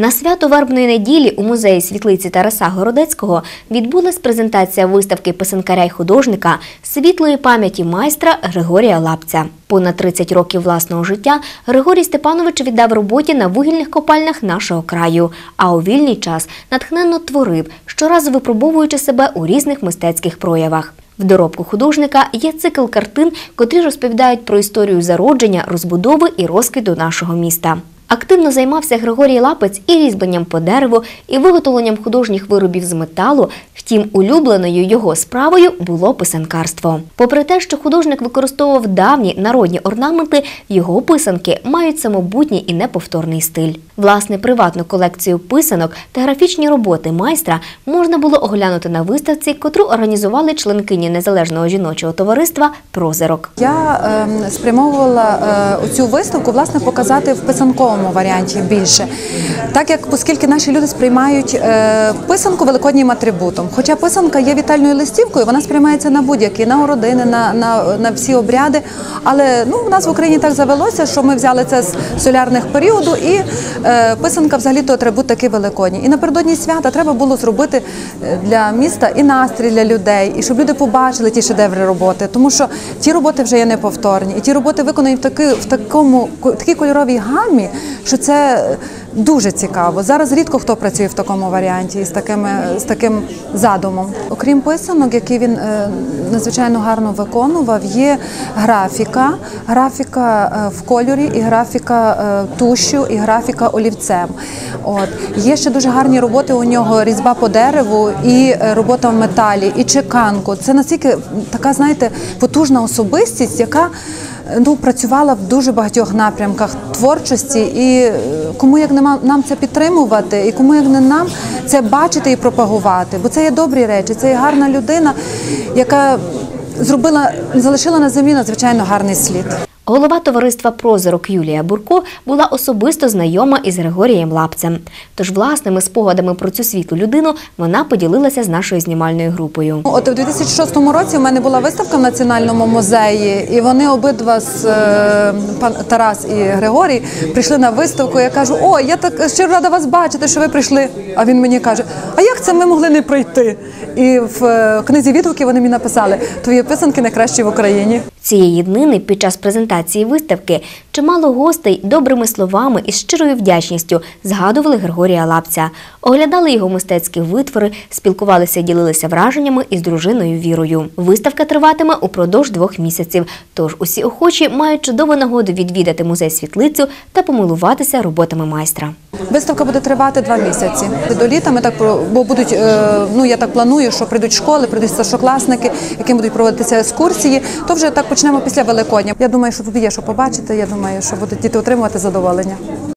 На свято вербної неділі у музеї світлиці Тараса Городецького відбулась презентація виставки писанкаря й художника світлої пам'яті майстра Григорія Лапця. Понад 30 років власного життя Григорій Степанович віддав роботі на вугільних копальнях нашого краю, а у вільний час натхненно творив, щоразу випробовуючи себе у різних мистецьких проявах. В доробку художника є цикл картин, котрі розповідають про історію зародження, розбудови і розквіту нашого міста. Активно займався Григорій Лапець і різьбленням по дереву, і виготовленням художніх виробів з металу. Втім, улюбленою його справою було писанкарство. Попри те, що художник використовував давні народні орнаменти, його писанки мають самобутній і неповторний стиль. Власне, приватну колекцію писанок та графічні роботи майстра можна було оглянути на виставці, котру організували членкині незалежного жіночого товариства Прозерок. Я е, спрямовувала е, цю виставку власне показати в писанковому варіанті більше, так як оскільки наші люди сприймають е, писанку великоднім атрибутом. Хоча писанка є вітальною листівкою, вона сприймається на будь-які, на городини, на, на, на всі обряди. Але ну, у нас в Україні так завелося, що ми взяли це з солярних періоду, і е, писанка взагалі то атрибут такий великодній. І напередодні свята треба було зробити е, для міста і настрій для людей, і щоб люди побачили ті шедеври роботи, тому що ті роботи вже є неповторні, і ті роботи виконані в таки в такому в такій кольоровій гамі, що це дуже цікаво. Зараз рідко хто працює в такому варіанті з такими з таким задумом. Окрім писанок, які він е, надзвичайно гарно виконував, є графіка, графіка е, в кольорі, і графіка е, тушю, і графіка олівцем. От є ще дуже гарні роботи у нього різьба по дереву і робота в металі, і чеканку. Це настільки така, знаєте, потужна особистість, яка ну, працювала в дуже багатьох напрямках творчості, і е, кому як не нам це підтримувати, і кому як не нам це бачити і пропагувати. Бо це є добрі речі, це є гарна людина, яка зробила, залишила на землі надзвичайно гарний слід. Голова товариства Прозорок Юлія Бурко була особисто знайома із Григорієм Лапцем. Тож власними спогадами про цю світлу людину вона поділилася з нашою знімальною групою. От у 2006 році в мене була виставка в національному музеї, і вони обидва з е, пан Тарас і Григорій прийшли на виставку. Я кажу: о, я так щиро рада вас бачити, що ви прийшли. А він мені каже: А як це ми могли не прийти? І в е, книзі відгуки вони мені написали: твої писанки найкращі в Україні. Цієї днини під час презентації виставки чимало гостей добрими словами і щирою вдячністю згадували Григорія Лапця, оглядали його мистецькі витвори, спілкувалися, і ділилися враженнями із дружиною Вірою. Виставка триватиме упродовж двох місяців. Тож усі охочі мають чудову нагоду відвідати музей світлицю та помилуватися роботами майстра. Виставка буде тривати два місяці. До літа ми так бо будуть. е, Ну я так планую, що прийдуть школи, прийдуть старшокласники, яким будуть проводитися екскурсії. То вже так почнемо після Великодня. Я думаю, що тут є що побачити. Я думаю, що будуть діти отримувати задоволення.